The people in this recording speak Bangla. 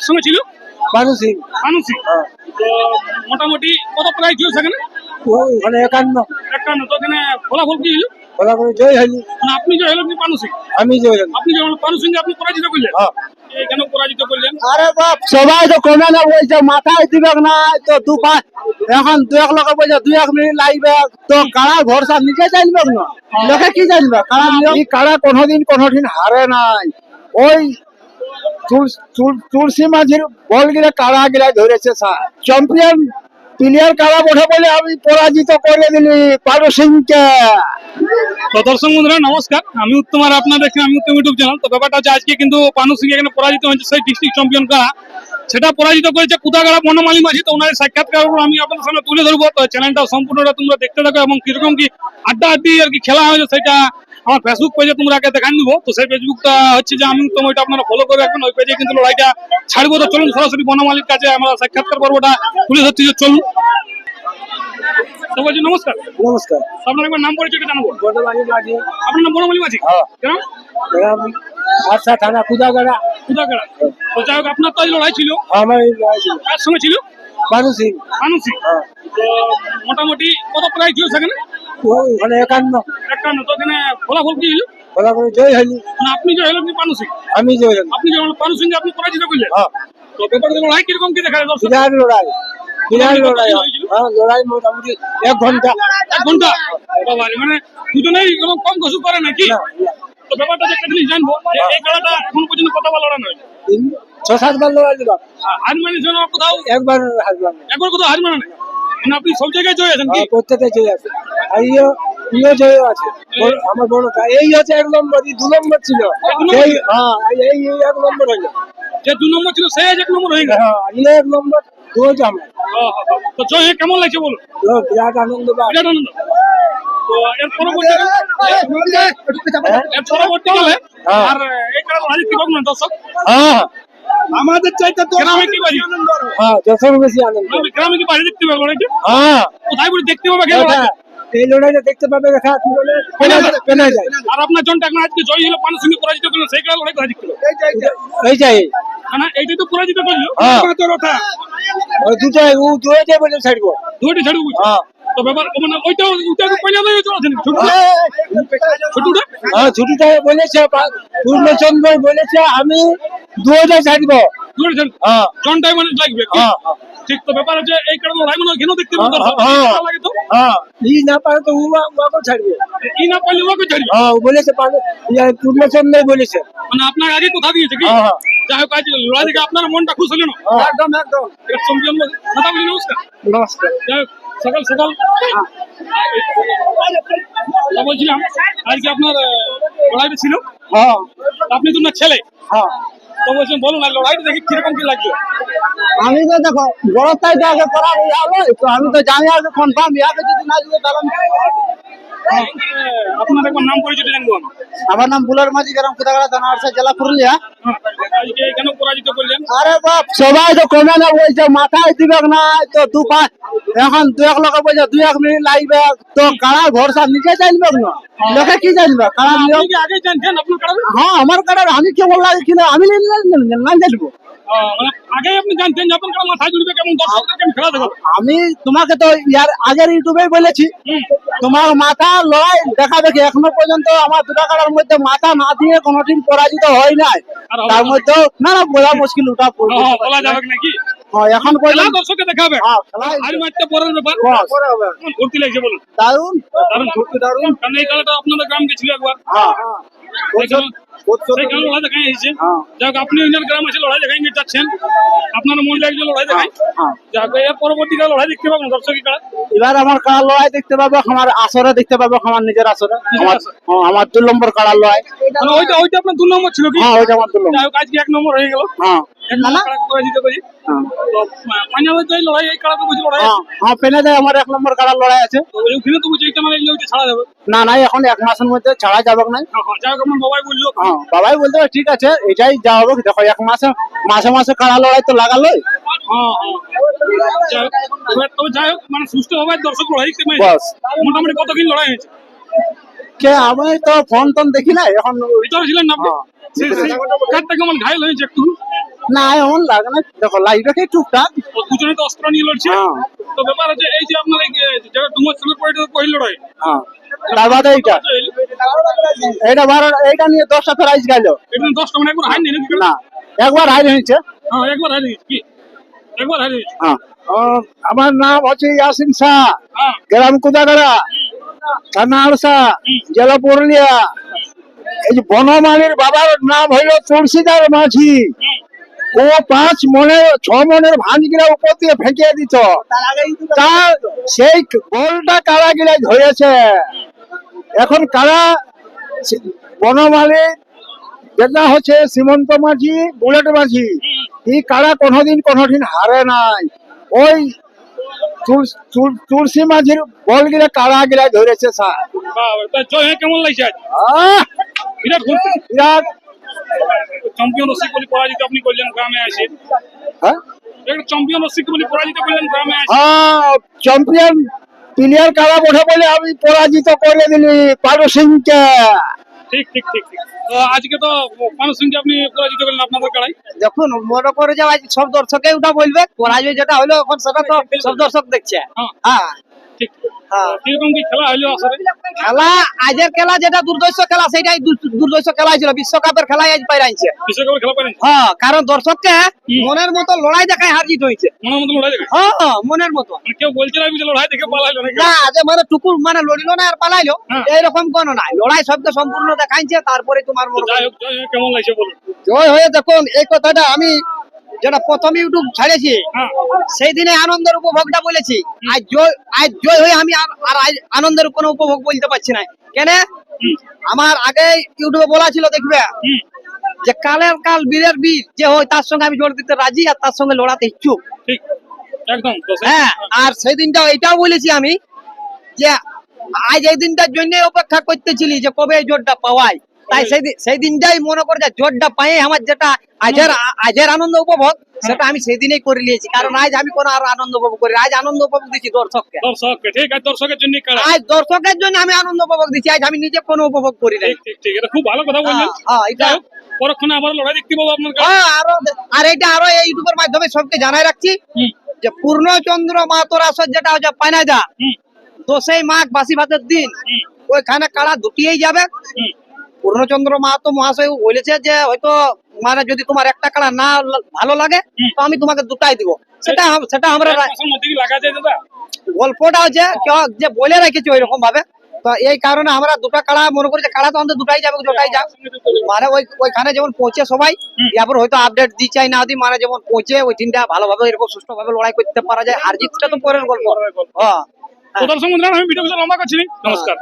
কার সঙ্গে ছিল? মানুষ সিং তো মোটামুটি কত প্রাইজ ছিল সেখানে ওখানে একান্ন। একান্ন। তো এখানে ফলাফল কি হলো? বলা জয় হয়নি। মানে আপনি হলেন মানুষই আমি জয় আপনি যখন মানুষ আপনি পরাজিত করলেন? হ্যাঁ। কেন পরাজিত করলেন? আরে বাপ সবাই তো কমে না বলছে মাথায় দিবে না তো দু পাঁচ এখন দু এক লোকে বলছে দুই এক মিনিট লাগবে। তো কারা ভরসা নিজে জানবে না? লোকে কি জানবে? কারা কারা কোনোদিন কোনোদিন হারে নাই। ওই তুলসী মাঝির বল গিলে কারা গিলা ধরেছে স্যার। চ্যাম্পিয়ন প্লেয়ার কারা বটে বলে আমি পরাজিত করে দিলি পারু সিংকে তো দর্শক বন্ধুরা, নমস্কার। আমি উত্তম আর আপনারা দেখছেন, আমি উত্তম ইউটিউব চ্যানেল। তো ব্যাপারটা হচ্ছে আজকে কিন্তু পানু সিং এখানে পরাজিত হয়েছে, সেই ডিস্ট্রিক্ট চ্যাম্পিয়ন কারা। সেটা পরাজিত করেছে কুদাগাড়া বনমালী মাঝি। তো ওনার সাক্ষাৎকার আমি আপনাদের সামনে তুলে ধরবো। তো চ্যানেলটা সম্পূর্ণটা তোমরা দেখতে থাকো এবং কীরকম কি আড্ডা আড্ডি আর কি খেলা হয়েছে, সেটা আমার ফেসবুক পেজে তোমরা আগে দেখান দিব তো সেই ফেসবুকটা হচ্ছে যে আমি ওইটা আপনারা ফলো করে রাখবেন। ওই পেজে কিন্তু লড়াইটা ছাড়বো তো চলুন সরাসরি বনমালীর কাছে আমরা সাক্ষাৎকার পর্বটা তুলে ধরছি যে চলুন। বলছি নমস্কার। নমস্কার। আপনার একবার নাম পরিচয়টা জানাব। বনমালী মাঝি। আপনার নাম বনমালী মাঝি? হ্যাঁ। কেন? আচ্ছা থানা কুদাগাড়া। কুদাগাড়া। তো যাই হোক আপনার তো লড়াই ছিল। আমার কার সঙ্গে ছিল? মানুষ সিং মানুষই তো মোটামুটি কত প্রায় ছিল সেখানে? ওখানে একান্ন। একান্ন তো এখানে ফলাফল কি হলো বলা জয় হয়নি। মানে আপনি আমি জয় হয়নি আপনি যখন মানুষই আপনি পরাজিত করলেন? হ্যাঁ। তো ব্যাপারটা লড়াই কীরকম কি দেখা যায় বিরাট লড়াই। বিরাট লড়াই হ্যাঁ লড়াই মোটামুটি এক ঘণ্টা। এক ঘণ্টা? বাবারে, মানে দুজনেই এরকম কম কসু করে নাকি। তো ব্যাপারটা যে একটা জিনিস জানব এই খেলাটা এখন পর্যন্ত কত বার লড়ানো হয়েছে তিন ছ সাতবার লড়াই দিলাম। হার মানে কোথাও একবার হারলাম না। একবার কোথাও হার মানে নাই। মানে আপনি সব জায়গায় আছেন হ্যাঁ, প্রত্যেকটা জয় আছে। আর ইয়ে ইয়ে জয় আছে আমার বড়টা এই হচ্ছে এক নম্বর এই দু নম্বর ছিল এই হ্যাঁ এই এই এক নম্বর হইল যে দু নম্বর ছিল সে এক নম্বর হয়ে গেল হ্যাঁ ইয়ে এক নম্বর দুটো আমার তো জয় কেমন লাগছে বলুন তো বিরাট আনন্দ বিরাট আনন্দ তো এর পরবর্তীকালে হ্যাঁ? এর পরবর্তীকালে হ্যাঁ। আর এই কারণে রাজি কি করবেন দর্শক হ্যাঁ আমাদের চাইতে তো গ্রামে কি বাড়ি হ্যাঁ বেশি আনন্দ গ্রামে- গ্রামে কি বাড়ি দেখতে পাবো হ্যাঁ কোথায় বলে দেখতে পাবো কেন এই লড়াইটা দেখতে পাবে দেখা পেনা যায়- আর আপনার জনটা এখন আজকে জয় হলো পানের সঙ্গে পরাজিত করল সেই কারণে লড়াই কোথায় দেখতে এইটাই এইটাই তো পরাজিত করল। হ্যাঁ। কথা। ওই ও ছাড়বো। দুইটি ছাড়ু বুঝছি? হ্যাঁ। তো ব্যাপার মানে ওইটা ওইটা পয়লা দিয়ে চলে আছেন ছোটটা? ছোটটা? হ্যাঁ ছুটিটা বলেছে পূর্ণচন্দ্র বলেছে আমি দুটা ছাড়বো। হ্যাঁ। জনটাই লাগবে। কি? হ্যাঁ। ঠিক তো ব্যাপার হচ্ছে এই কারণে লড়াই মনে দেখতে পাবো দর্শক। ভালো লাগে তো? ই না পারে তো ও ওকে ছাড়বে। ই না পারলে ওকে ছাড়বে। হ্যাঁ বলেছে পারে ইয়ে পূর্ণচন্দ্র বলেছে। মানে আপনার আগে কথা দিয়েছে কি? হ্যাঁ। যাই হোক আজ লড়াই দেখে আপনার মনটা খুশ হলো না? হ্যাঁ, একদম একদম। চ্যাম্পিয়ন কথা বলি নমস্কার। নমস্কার। যাই হোক, সকাল সকাল। বলছিলাম আজকে আপনার লড়াইটা ছিল। হ্যাঁ। আপনি তো না ছেলে। হ্যাঁ। তো বলছেন বলুন আর লড়াইটা দেখি কীরকম কি লাগল আমি তো দেখো বড় তো আগে করা হলো তো আমি তো জানি আগে কনফার্ম ইয়াকে যদি না দিতে তাহলে আপনার নাম পরিচয় জানব আমার নাম বুলার মাঝি গ্রাম কুদাগাড়া থানা আরসা জেলা পুরুলিয়া। হ্যাঁ, কেন পরাজিত করলেন। আরে বাপ সবাই তো কমে না বলছে মাথায় দিবে না তো দু পাঁচ এখন দু এক লোকে বলছে দুই এক মিনিট লাগবে তো কারা ভরসা নিজে জানবে না? লোকে কি জানবে? কারা কারণ হ্যাঁ আমার কারা আমি কেমন লাগে কিনা আমি না জানব। মানে আগে আপনি জানতেন যে আপনার মাথায় জুড়বে কেমন দর্শকদেরকে আমি খেলা দেখাবো আমি তোমাকে তো ইয়ার আগের ইউটিউবে বলেছি। তোমার মাথা লড়াই দেখাবে কি এখনও পর্যন্ত আমার দুটা কারার মধ্যে মাথা না দিয়ে কোনোদিন পরাজিত হয় নাই। তার না। মধ্যে না না বোঝা মুশকিল ওটা হ্যাঁ, বলা যাবে নাকি? হ্যাঁ, এখন পর্যন্ত দর্শককে দেখাবে হ্যাঁ, আর মাঠটা পরের ব্যাপার। ভর্তি লাগছে বলুন। দারুণ দারুণ ভর্তি দারুণ। কারণ এই খেলাটা আপনাদের গ্রাম গেছিল একবার। হ্যাঁ। সেখানে সেখানে লড়াই দেখাই এসেছে হ্যাঁ। যাক আপনি গ্রাম আছে লড়াই দেখাই নিয়ে যাচ্ছেন আপনার মন লাগছে লড়াই দেখাই। হ্যাঁ। যাক এর পরবর্তীকালে লড়াই দেখতে এবার আমার কাড়া লড়াই দেখতে পাবে আমার আসরে দেখতে পাবে আমার নিজের আসরে। আমার? হ্যাঁ, দু নম্বর কাড়া লড়াই। মানে ওইটা ওইটা আপনার দু নম্বর ছিল কি? হ্যাঁ ওইটা আমার দু নম্বর। আজকে এক হয়ে গেল। হ্যাঁ। হ্যাঁ। হ্যাঁ হ্যাঁ মানে না না এখন এক মাসের মধ্যে ছাড়া যাবে না? হ্যাঁ বাবাই বলতে পারে, ঠিক আছে এটাই যা হবে দেখো এক মাসে মাসে মাসে কাড়া লড়াই তো লাগালোই। হ্যাঁ হ্যাঁ যাই হোক, মানে সুস্থ হবে দর্শক লড়াই দেখতে পাই বাস। লড়াই হয়েছে? কে আমি তো ফোন টোন দেখি না এখন ভিতরে ছিলেন না আপনি। সেই সেই কাঠটা কেমন ঘায়ল হয়েছে একটু? না এমন লাগে না দেখো লাইভে কি টুকটাক। দুজনে তো অস্ত্র নিয়ে লড়ছে। তো ব্যাপার এই যে আপনার যেটা পরে লড়াই। হ্যাঁ তারপরে এইটা। এইটা বারো এইটা নিয়ে দশটা প্রাইজ গেল। দশটা মানে একবার না একবার হয়েছে। হ্যাঁ একবার কি? একবার হ্যাঁ। আমার নাম হচ্ছে ইয়াসিন শাহ। হ্যাঁ। গ্রাম কুদাগড়া। থানা আড়সা জেলা পুরুলিয়া। এই যে বনমালীর বাবার নাম হইল তুলসীদার মাঝি। ও পাঁচ মনে ছ মনের ভাঁজগিরা উপর দিয়ে ফেঁকিয়ে দিত। তার সেই গোলটা কারা গিলা ধরেছে। এখন কারা বনমালী যেটা হচ্ছে সীমন্ত মাঝি বুলেট মাঝি এই কারা কোনোদিন কোনোদিন হারে নাই। ওই তুল- তুল- তুলসী মাঝির বল গিলা কারা গিলা ধরেছে স্যার? কেমন লাগছে? বিরাট। বিরাট চ্যাম্পিয়ন রসিক বলি পরাজিত আপনি করলেন গ্রামে আসে। হ্যাঁ? চ্যাম্পিয়ন রসিক বলি পরাজিত করলেন গ্রামে আসে। হ্যাঁ চ্যাম্পিয়ন প্লেয়ার কারা ওঠে বলে আমি পরাজিত করে দিলি পারু সিং কে ঠিক ঠিক ঠিক। তো আজকে তো মানুষ সিংকে আপনি পরাজিত করলেন আপনাদের কাড়াই দেখুন মনে করে যে আজ সব দর্শকে ওটা বলবে পরাজয় যেটা হলো এখন সেটা তো সব দর্শক দেখছে। হ্যাঁ। হ্যাঁ। ঠিক। হ্যাঁ। কীরকম কি খেলা হইল আসলে? খেলা আজের খেলা যেটা দুর্দর্শ খেলা সেটাই দু- খেলা হয়েছিল। বিশ্বকাপের খেলায় আজ পাই আনছে বিশ্বকাপের খেলা পারেন হ্যাঁ কারণ দর্শককে মনের মতো লড়াই দেখায় হার জিত হয়েছে। মনের মতো লড়াই হ্যাঁ মনের মতো। মানে কেউ বলছে না যে লড়াই দেখে পালাইলো নাকি? না যে মানে টুকুর মানে লড়িল না আর পালাইলো। এইরকম কোন নাই। লড়াই সবকে সম্পূর্ণ দেখাইছে তারপরে তোমার মনে কেমন লাগছে বলুন? জয় হয়ে দেখুন এই কথাটা আমি যেটা প্রথম ইউটিউব ছাড়েছি। হ্যাঁ। সেই দিনে আনন্দের উপভোগটা বলেছি। আজ জয় আজ জয় হয়ে আমি আর আনন্দের কোনো উপভোগ বলতে পারছি না। কেন? আমার আগে ইউটিউবে বলা ছিল দেখবে? যে কালের কাল বীরের বীর যে হয় তার সঙ্গে আমি জোর দিতে রাজি আর তার সঙ্গে লড়াতে ইচ্ছুক। একদম হ্যাঁ আর সেই দিনটা এটাও বলেছি আমি যে আজ এই দিনটার জন্য অপেক্ষা করতেছিলি যে কবে এই জোরটা পাওয়াই তাই সেই সেই দিনটাই মনে করে যে জোরটা পাই আমার যেটা আজের আজের আনন্দ উপভোগ সেটা আমি সেই দিনেই করে নিয়েছি। কারণ আজ আমি কোনো আর আনন্দ উপভোগ করি আজ আনন্দ উপভোগ দিচ্ছি দর্শককে। দর্শককে ঠিক আছে দর্শকের জন্য আজ দর্শকের জন্য আমি আনন্দ উপভোগ দিচ্ছি। আজ আমি নিজে কোনো উপভোগ করি না ঠিক এটা খুব ভালো কথা বললেন। হ্যাঁ, এটা পরক্ষণে আবার লড়াই দেখতে পাবো আপনার কাছে। হ্যাঁ আরও আর এটা আরও এই ইউটিউবের মাধ্যমে সবকে জানাই রাখছি যে পূর্ণচন্দ্র মাতর আসর যেটা হচ্ছে পানাজা দোষই মাঘ বাসি ভাতের দিন ওইখানে কাড়া দুটিয়েই যাবে। পূর্ণচন্দ্র মাহাতো মহাশয় বলেছে যে হয়তো মানে যদি তোমার একটা কাড়া না ভালো লাগে তো আমি তোমাকে দুটাই দিব। সেটা সেটা আমরা গল্পটা হচ্ছে যে বলে রেখেছে ওই রকম ভাবে তো এই কারণে আমরা দুটা কাড়া মনে করি যে কাড়া তো আমাদের দুটাই যাবে দুটাই যাবে মানে ওই ওইখানে যেমন পৌঁছে সবাই হুম। এরপর হয়তো আপডেট দি চাই না দি মানে যেমন পৌঁছে ওই দিনটা ভালোভাবে এরকম সুষ্ঠুভাবে লড়াই করতে পারা যায়। আর জিতটা তো পরের গল্প। হ্যাঁ। তো আমি ভিডিও লম্বা করছি নমস্কার